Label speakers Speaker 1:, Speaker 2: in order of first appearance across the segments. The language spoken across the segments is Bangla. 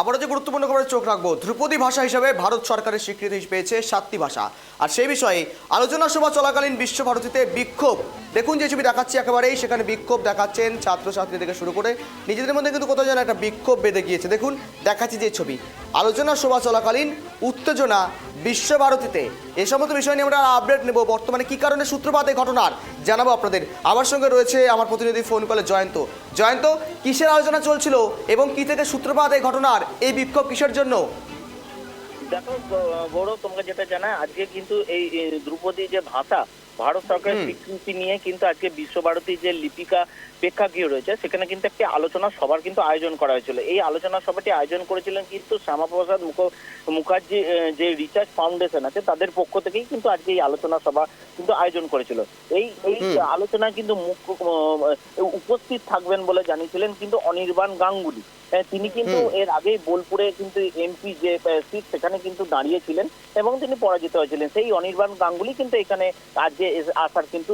Speaker 1: আবারও যে গুরুত্বপূর্ণ খবরে চোখ রাখব, ধ্রুপদী ভাষা হিসেবে ভারত সরকারের স্বীকৃতি পেয়েছে সাতটি ভাষা। আর সেই বিষয়ে আলোচনা সভা চলাকালীন বিশ্বভারতীতে বিক্ষোভ। দেখুন যে ছবি দেখাচ্ছি একেবারেই, সেখানে বিক্ষোভ দেখাচ্ছেন ছাত্রছাত্রী থেকে শুরু করে নিজেদের মধ্যে কিন্তু কোথাও যেন একটা বিক্ষোভ বেঁধে গিয়েছে। দেখুন, দেখাচ্ছি যে ছবি। আলোচনা সভা চলাকালীন উত্তেজনা বিশ্বভারতীতে। এ সমস্ত বিষয় নিয়ে আমরা আপডেট নেব। বর্তমানে কি কারণে সূত্রপাত এই ঘটনার জানাব আপনাদের। আমার সঙ্গে রয়েছে আমার প্রতিনিধি ফোন কলে জয়ন্ত। জয়ন্ত, কিসের আলোচনা চলছিল এবং কি থেকে সূত্রপাত এই ঘটনার? এই বিক্ষোভ কিসের জন্য?
Speaker 2: দেখো গৌরব তোমাকে যেটা জানা আজকে কিন্তু এই ধ্রুপদী যে ভাষা ভারত সরকারের স্বীকৃতি নিয়ে কিন্তু আজকে বিশ্বভারতী যে লিপিকা প্রেক্ষাগৃহ রয়েছে সেখানে কিন্তু একটি আলোচনা সভার কিন্তু আয়োজন করা হয়েছিল। এই আলোচনা সভাটি আয়োজন করেছিলেন কিন্তু শ্যামাপ্রসাদ মুখ মুখার্জি যে রিসার্চ ফাউন্ডেশন আছে তাদের পক্ষ থেকেই কিন্তু আজকে এই আলোচনা সভা কিন্তু আয়োজন করেছিল। এই এই
Speaker 1: হুম।
Speaker 2: আলোচনায় কিন্তু আহ, উপস্থিত থাকবেন বলে জানিয়েছিলেন কিন্তু অনির্বাণ গাঙ্গুলি। তিনি কিন্তু এর আগেই বোলপুরে কিন্তু এমপি যে সিট সেখানে কিন্তু দাঁড়িয়েছিলেন এবং তিনি পরাজিত হয়েছিলেন। সেই অনির্বাণ গাঙ্গুলি কিন্তু এখানে আজকে আসার কিন্তু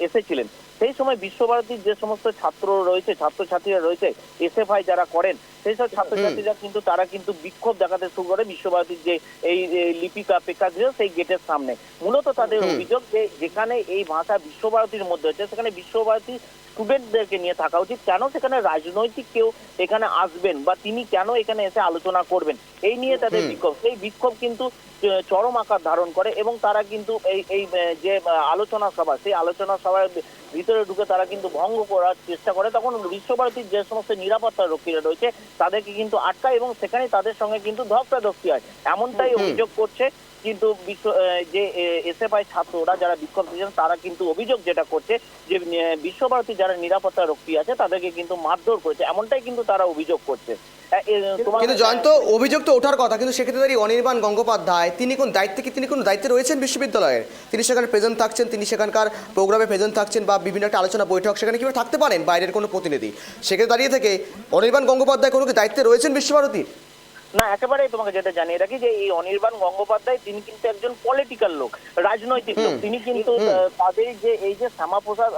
Speaker 2: এসেছিলেন সেই সময় বিশ্বভারতীর যে সমস্ত ছাত্র রয়েছে ছাত্রছাত্রীরা রয়েছে এসএফআই যারা করেন সেই সব ছাত্রছাত্রীরা কিন্তু তারা কিন্তু বিক্ষোভ দেখাতে শুরু করে বিশ্বভারতীর যে এই লিপিকা প্রেক্ষাগৃহ সেই গেটের সামনে। মূলত তাদের অভিযোগ যে যেখানে এই ভাষা বিশ্বভারতীর মধ্যে হচ্ছে সেখানে বিশ্বভারতী স্টুডেন্টদেরকে নিয়ে থাকা উচিত। কেন সেখানে রাজনৈতিক কেউ এখানে আসবেন বা তিনি কেন এখানে এসে আলোচনা করবেন? এই নিয়ে তাদের বিক্ষোভ। সেই বিক্ষোভ কিন্তু চরম আকার ধারণ করে এবং তারা কিন্তু এই এই যে আলোচনা সভা সেই আলোচনা সভার ভিতরে ঢুকে তারা কিন্তু ভঙ্গ করার চেষ্টা করে। তখন বিশ্বভারতীর যে সমস্ত নিরাপত্তা রক্ষীরা রয়েছে তাদেরকে কিন্তু আটকায় এবং সেখানে তাদের সঙ্গে কিন্তু ধপ্তাধপ্তি হয়। এমনটাই অভিযোগ করছে কিন্তু যে এসএফআই ছাত্ররা যারা বিক্ষোভ দিয়েছেন তারা কিন্তু অভিযোগ যেটা করছে যে বিশ্বভারতী যারা নিরাপত্তা রক্ষী আছে তাদেরকে কিন্তু মারধর করেছে। এমনটাই কিন্তু তারা অভিযোগ করছে।
Speaker 1: কিন্তু জয়ন্ত অভিযোগ তো ওঠার কথা কিন্তু সেক্ষেত্রে দাঁড়িয়ে অনির্বাণ গঙ্গোপাধ্যায় তিনি কোন দায়িত্বে কি তিনি কোন দায়িত্বে রয়েছেন বিশ্ববিদ্যালয়ের? তিনি সেখানে প্রেজেন্ট থাকছেন তিনি সেখানকার প্রোগ্রামে প্রেজেন্ট থাকছেন বা বিভিন্ন একটা আলোচনা বৈঠক সেখানে কীভাবে থাকতে পারেন বাইরের কোনো প্রতিনিধি? সেক্ষেত্রে দাঁড়িয়ে থেকে অনির্বাণ গঙ্গোপাধ্যায় কোনো কি দায়িত্বে রয়েছেন বিশ্বভারতীর
Speaker 2: না একেবারেই তোমাকে যেটা জানিয়ে রাখি যে এই অনির্বাণ গঙ্গোপাধ্যায় তিনি কিন্তু একজন পলিটিক্যাল লোক রাজনৈতিক লোক। তিনি কিন্তু তাদের যে এই যে শ্যামা শ্যামাপ্রসাদ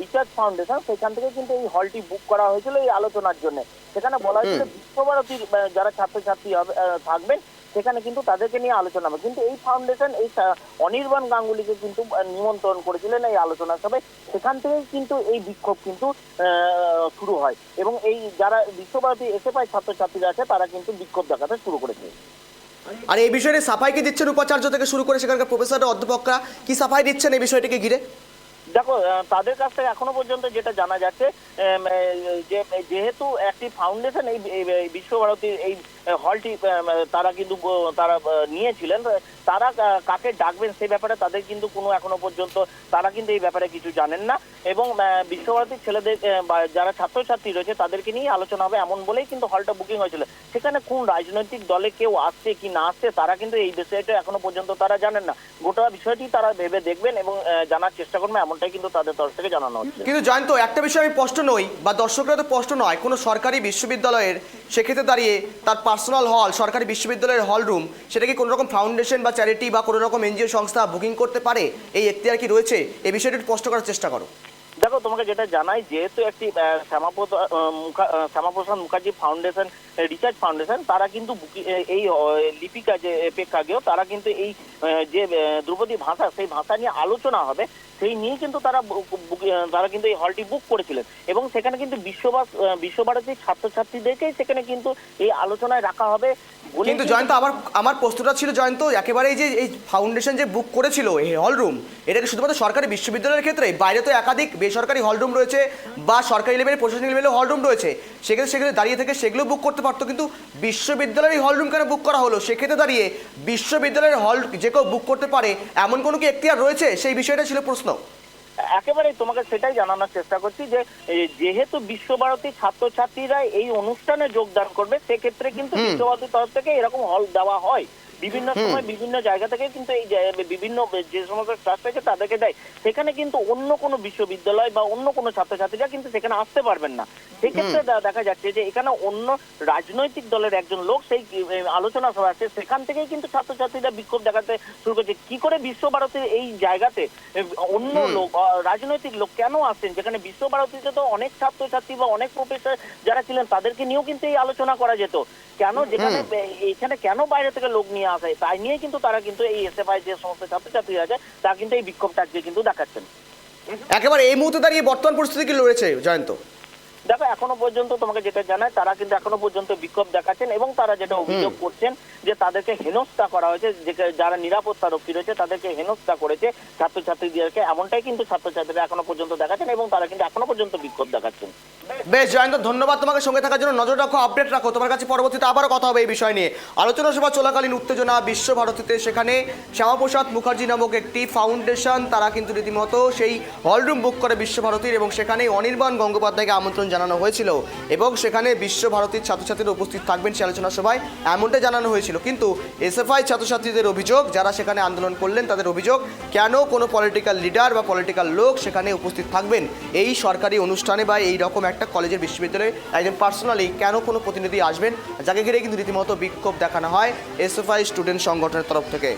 Speaker 2: রিসার্চ ফাউন্ডেশন সেখান থেকে কিন্তু এই হলটি বুক করা হয়েছিল এই আলোচনার জন্য। সেখানে বলা হয়েছিল বিশ্বভারতীর যারা ছাত্রছাত্রী হবে থাকবেন সেখানে কিন্তু তাদেরকে নিয়ে আলোচনা হবে। কিন্তু এই ফাউন্ডেশন এই অনির্বাণ গাঙ্গুলিকে কিন্তু নিমন্ত্রণ করেছিলেন এই আলোচনা সভায়। সেখান থেকেই কিন্তু এই বিক্ষোভ কিন্তু শুরু হয়। এবং এই যারা বিশ্বভারতী এসএফআই ছাত্রছাত্রীরা আছে, তারা কিন্তু বিক্ষোভ দেখাতে শুরু করেছে।
Speaker 1: আর এই বিষয়ে সাফাই কি দিচ্ছেন উপাচার্য থেকে শুরু করে সেখানকার প্রফেসর অধ্যাপকরা। কি সাফাই দিচ্ছেন এই বিষয়টিকে ঘিরে?
Speaker 2: দেখো তাদের কাছ থেকে এখনও পর্যন্ত যেটা জানা যাচ্ছে যে, যেহেতু একটি ফাউন্ডেশন এই বিশ্বভারতীর এই হলটি তারা কিন্তু তারা নিয়েছিলেন, তারা কাকে ডাকবেন সেই ব্যাপারে তাদের কিন্তু কোনো এখনও পর্যন্ত, তারা কিন্তু এই ব্যাপারে কিছু জানেন না। এবং বিশ্বভারতীর ছেলেদের যারা ছাত্রছাত্রী রয়েছে, তাদেরকে নিয়ে আলোচনা হবে এমন বলেই কিন্তু হলটা বুকিং হয়েছিল। সেখানে কোন রাজনৈতিক দলে কেউ আসছে কি না আসছে, তারা কিন্তু এই বিষয়টা এখনও পর্যন্ত তারা জানেন না। গোটা বিষয়টি তারা ভেবে দেখবেন এবং জানার চেষ্টা করবেন এমনটাই কিন্তু তাদের তরফ থেকে জানানো হচ্ছে।
Speaker 1: কিন্তু জয়ন্ত একটা বিষয় আমি স্পষ্ট নই বা দর্শকরা তো স্পষ্ট নয় কোনো সরকারি বিশ্ববিদ্যালয়ের সেক্ষেত্রে দাঁড়িয়ে তার পার্সোনাল হল সরকারি বিশ্ববিদ্যালয়ের হল রুম সেটা কি কোনো রকম ফাউন্ডেশন বা চ্যারিটি বা কোনো রকম এনজিও সংস্থা বুকিং করতে পারে? এই এখতিয়ার কি রয়েছে? এই বিষয়টি স্পষ্ট করার চেষ্টা করো।
Speaker 2: দেখো তোমাকে যেটা জানাই যেহেতু একটি Shyamaprasad Mukherjee foundation research foundation তারা কিন্তু এই লিপিকা যে প্রেক্ষাগৃহ তারা কিন্তু এই যে আহ, ধ্রুপদী ভাষা সেই ভাষা নিয়ে আলোচনা হবে। সেই নিয়ে কিন্তু তারা বু- তারা কিন্তু এই হলটি বুক করেছিলেন। এবং সেখানে কিন্তু বিশ্ববাস বিশ্বভারতীর ছাত্রছাত্রীদেরকে সেখানে কিন্তু এই আলোচনায় রাখা হবে
Speaker 1: কিন্তু জয়ন্ত আমার আমার প্রশ্নটা ছিল জয়ন্ত একেবারেই যে এই ফাউন্ডেশন যে বুক করেছিল এই হল রুম এটা কি শুধুমাত্র সরকারি বিশ্ববিদ্যালয়ের ক্ষেত্রে? বাইরে তো একাধিক বেসরকারি হল রুম রয়েছে বা সরকারি লেভেলে প্রশাসনিক লেভেলে হল রুম রয়েছে। সেক্ষেত্রে সেক্ষেত্রে দাঁড়িয়ে থেকে সেগুলো বুক করতে পারতো কিন্তু বিশ্ববিদ্যালয়ের হল রুম কেন বুক করা হলো? সেক্ষেত্রে দাঁড়িয়ে বিশ্ববিদ্যালয়ের হল যে কেউ বুক করতে পারে এমন কোনো কি এখতিয়ার রয়েছে? সেই বিষয়টা ছিল প্রশ্ন।
Speaker 2: একেবারে তোমাকে সেটাই জানানোর চেষ্টা করছি যে যেহেতু বিশ্বভারতী ছাত্রছাত্রীরা এই অনুষ্ঠানে যোগদান করবে সেক্ষেত্রে কিন্তু বিশ্বভারতীর তরফ থেকে এরকম হল দেওয়া হয়। বিভিন্ন সময় বিভিন্ন জায়গা থেকে কিন্তু এই বিভিন্ন যে সমস্ত ট্রাস্ট আছে তাদেরকে দেয়। সেখানে কিন্তু অন্য কোনো বিশ্ববিদ্যালয় বা অন্য কোনো ছাত্রছাত্রীরা কিন্তু সেখানে আসতে পারবেন না। সেক্ষেত্রে দেখা যাচ্ছে যে এখানে অন্য রাজনৈতিক দলের একজন লোক সেই আলোচনা সভা আছে। সেখান থেকেই কিন্তু ছাত্রছাত্রীরা বিক্ষোভ দেখাতে শুরু করছে। কি করে বিশ্বভারতীর এই জায়গাতে অন্য লোক রাজনৈতিক লোক কেন আসছেন? যেখানে বিশ্বভারতীতে তো অনেক ছাত্রছাত্রী বা অনেক প্রফেসর যারা ছিলেন তাদেরকে নিয়েও কিন্তু এই আলোচনা করা যেত। কেন যেখানে এখানে কেন বাইরে থেকে লোক নিয়ে আসে। তাই নিয়ে কিন্তু তারা কিন্তু এই এস এফ আই যে সমস্ত ছাত্রছাত্রী আছে, তারা কিন্তু এই বিক্ষোভটাকে কিন্তু দেখাচ্ছেন।
Speaker 1: একেবারে এই মুহূর্তে দাঁড়িয়ে বর্তমান পরিস্থিতি কি রয়েছে, জয়ন্ত?
Speaker 2: দেখো এখনও পর্যন্ত তোমাকে যেটা জানায় তারা কিন্তু এখনও পর্যন্ত বিক্ষোভ দেখাচ্ছেন এবং তারা যেটা অভিযোগ করছেন যে তাদেরকে হেনস্থা করা হয়েছে যারা নিরাপত্তা রক্ষী রয়েছে তাদেরকে হেনস্থা করেছে ছাত্রছাত্রীদেরকে। এমনটাই কিন্তু ছাত্রছাত্রীরা এখনও পর্যন্ত দেখাচ্ছেন এবং তারা কিন্তু এখনও পর্যন্ত বিক্ষোভ দেখাচ্ছেন।
Speaker 1: বেশ জয়ন্ত ধন্যবাদ তোমাকে সঙ্গে থাকার জন্য। নজর রাখো আপডেট রাখো। তোমার কাছে পরবর্তীতে আবারও কথা হবে এই বিষয় নিয়ে। আলোচনা সভা চলাকালীন উত্তেজনা বিশ্বভারতীতে সেখানে শ্যামাপ্রসাদ মুখার্জি নামক একটি ফাউন্ডেশন তারা কিন্তু রীতিমতো সেই হলরুম বুক করে বিশ্বভারতীর এবং সেখানে অনির্বাণ গঙ্গোপাধ্যায়কে আমন্ত্রণ জানানো হয়েছিল এবং সেখানে বিশ্বভারতীর ছাত্রছাত্রীরা উপস্থিত থাকবেন সেই আলোচনা সভায়, এমনটা জানানো হয়েছিল। কিন্তু এসএফআই ছাত্রছাত্রীদের অভিযোগ, যারা সেখানে আন্দোলন করলেন, তাদের অভিযোগ, কেন কোনো পলিটিক্যাল লিডার বা পলিটিক্যাল লোক সেখানে উপস্থিত থাকবেন? এই সরকারি অনুষ্ঠানে বা এই রকম একটা কলেজের বিশ্ববিদ্যালয়ে একজন পার্সোনালি কেন কোনো প্রতিনিধি আসবেন? যাকে ঘিরে কিন্তু রীতিমতো বিক্ষোভ দেখানো হয় এসএফআই স্টুডেন্ট সংগঠনের তরফ থেকে।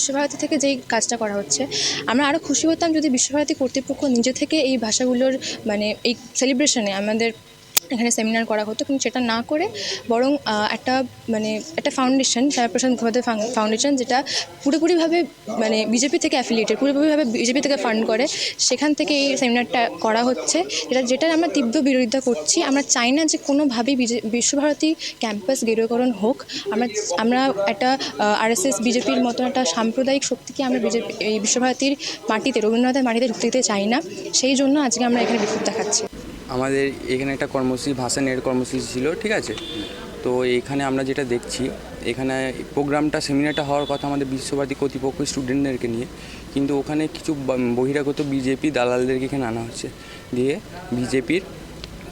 Speaker 3: বিশ্বভারতী থেকে যেই কাজটা করা হচ্ছে, আমরা আরও খুশি হতাম যদি বিশ্বভারতী কর্তৃপক্ষ নিজে থেকে এই ভাষাগুলোর মানে এই সেলিব্রেশনে আমাদের এখানে সেমিনার করা হতো, কিন্তু সেটা না করে বরং একটা মানে একটা ফাউন্ডেশন শ্যামাপ্রসাদ মুখোপাধ্যায় ফাউন্ডেশন যেটা পুরোপুরিভাবে মানে বিজেপি থেকে অ্যাফিলিয়েটেড পুরোপুরিভাবে বিজেপি থেকে ফান্ড করে, সেখান থেকে এই সেমিনারটা করা হচ্ছে। যেটা যেটার আমরা তীব্র বিরোধিতা করছি। আমরা চাই না যে কোনোভাবেই বিশ্বভারতী ক্যাম্পাস গেরুকরণ হোক। আমরা আমরা একটা আরএসএস বিজেপির মতন একটা সাম্প্রদায়িক শক্তিকে আমরা বিজেপি এই বিশ্বভারতীর মাটিতে, রবীন্দ্রনাথের মাটিতে ঢুকতে চাই না। সেই জন্য আজকে আমরা এখানে বিক্ষোভ দেখাচ্ছি।
Speaker 4: আমাদের এখানে একটা কর্মসূচি, ভাষা নেট কর্মসূচি ছিল, ঠিক আছে? তো এখানে আমরা যেটা দেখছি, এখানে প্রোগ্রামটা, সেমিনারটা হওয়ার কথা আমাদের বিশ্বভারতী কর্তৃপক্ষ স্টুডেন্টদেরকে নিয়ে, কিন্তু ওখানে কিছু বহিরাগত বিজেপি দালালদেরকে এখানে আনা হচ্ছে, দিয়ে বিজেপির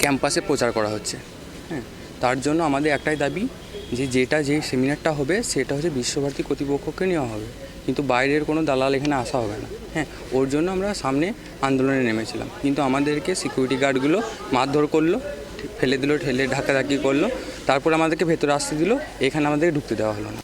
Speaker 4: ক্যাম্পাসে প্রচার করা হচ্ছে হ্যাঁ? তার জন্য আমাদের একটাই দাবি যে যেটা যে সেমিনারটা হবে, সেটা হচ্ছে বিশ্বভারতী কর্তৃপক্ষকে নেওয়া হবে। কিন্তু বাইরের কোনো দালাল এখানে আসা হবে না। হ্যাঁ ওর জন্য আমরা সামনে আন্দোলনে নেমেছিলাম। কিন্তু আমাদেরকে সিকিউরিটি গার্ডগুলো মারধর করল, ফেলে দিল, ঠেলে ধাক্কাধাক্কি করল, তারপর আমাদেরকে ভেতরে আসতে দিল, এখানে আমাদেরকে ঢুকতে দেওয়া হলো না।